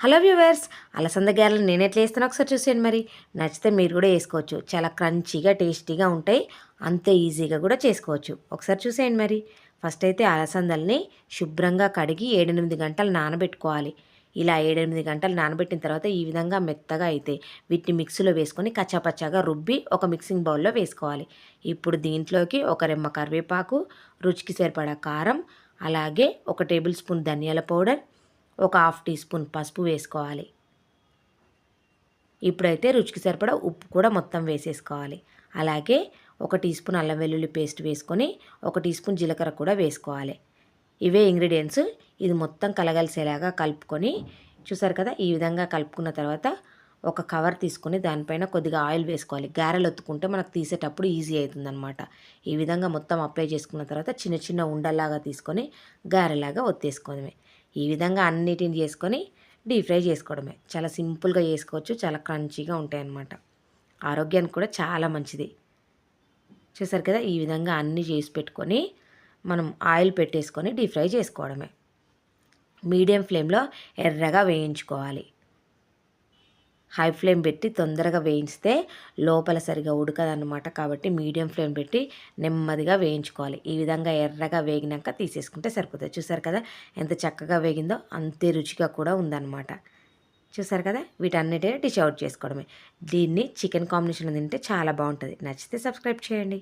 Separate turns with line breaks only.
Hello viewers అలసంద గారెలు నేను ఎట్లా వేస్తానో ఒకసారి చూసేయండి మరి. నచ్చితే మీరు కూడా వేసుకోవచ్చు. చాలా క్రంచీగా టేస్టీగా ఉంటాయి. అంతే ఈజీగా కూడా చేసుకోవచ్చు. ఒకసారి చూసేయండి మరి. ఫస్ట్ అయితే అలసందల్ని శుభ్రంగా కడిగి ఏడెనిమిది గంటలు నానబెట్టుకోవాలి. ఇలా ఏడెనిమిది గంటలు నానబెట్టిన తర్వాత ఈ విధంగా మెత్తగా అయితే వీటిని మిక్సీలో వేసుకొని కచ్చాపచ్చాగా రుబ్బి ఒక మిక్సింగ్ బౌల్లో వేసుకోవాలి. ఇప్పుడు దీంట్లోకి ఒక రెమ్మ కరివేపాకు రుచికి సరిపడా కారం అలాగే ఒక టేబుల్ స్పూన్ ధనియాల పౌడర్ ఒక హాఫ్ టీ స్పూన్ పసుపు వేసుకోవాలి. ఇప్పుడైతే రుచికి సరిపడా ఉప్పు కూడా మొత్తం వేసేసుకోవాలి. అలాగే ఒక టీ స్పూన్ అల్లం వెల్లుల్లి పేస్ట్ వేసుకొని ఒక టీ స్పూన్ జీలకర్ర కూడా వేసుకోవాలి. ఇవే ఇంగ్రీడియంట్స్. ఇది మొత్తం కలగలిసేలాగా కలుపుకొని చూసారు కదా ఈ విధంగా కలుపుకున్న తర్వాత ఒక కవర్ తీసుకొని దానిపైన కొద్దిగా ఆయిల్ వేసుకోవాలి. గారెలు ఒత్తుకుంటే మనకు తీసేటప్పుడు ఈజీ అవుతుందన్నమాట ఈ విధంగా మొత్తం అప్లై చేసుకున్న తర్వాత చిన్న చిన్న ఉండల్లాగా తీసుకొని గారెలాగా ఒత్తేసుకోవడమే. ఈ విధంగా అన్నిటిని చేసుకొని డీప్ ఫ్రై చేసుకోవడమే. చాలా సింపుల్గా చేసుకోవచ్చు చాలా క్రంచీగా ఉంటాయి అన్నమాట ఆరోగ్యానికి కూడా చాలా మంచిది. చూసారు కదా ఈ విధంగా అన్నీ చేసి పెట్టుకొని మనం ఆయిల్ పెట్టేసుకొని డీప్ ఫ్రై చేసుకోవడమే. మీడియం ఫ్లేమ్లో ఎర్రగా వేయించుకోవాలి. హై ఫ్లేమ్ పెట్టి తొందరగా వేయిస్తే లోపల సరిగా ఉడకదన్నమాట. కాబట్టి మీడియం ఫ్లేమ్ పెట్టి నెమ్మదిగా వేయించుకోవాలి. ఈ విధంగా ఎర్రగా వేగినాక తీసేసుకుంటే సరిపోతుంది. చూసారు కదా ఎంత చక్కగా వేగిందో అంతే రుచిగా కూడా ఉందన్నమాట. చూసారు కదా వీటన్నిటిని డిష్ అవుట్ చేసుకోవడమే. దీన్ని చికెన్ కాంబినేషన్లో తింటే చాలా బాగుంటుంది. నచ్చితే సబ్స్క్రైబ్ చేయండి.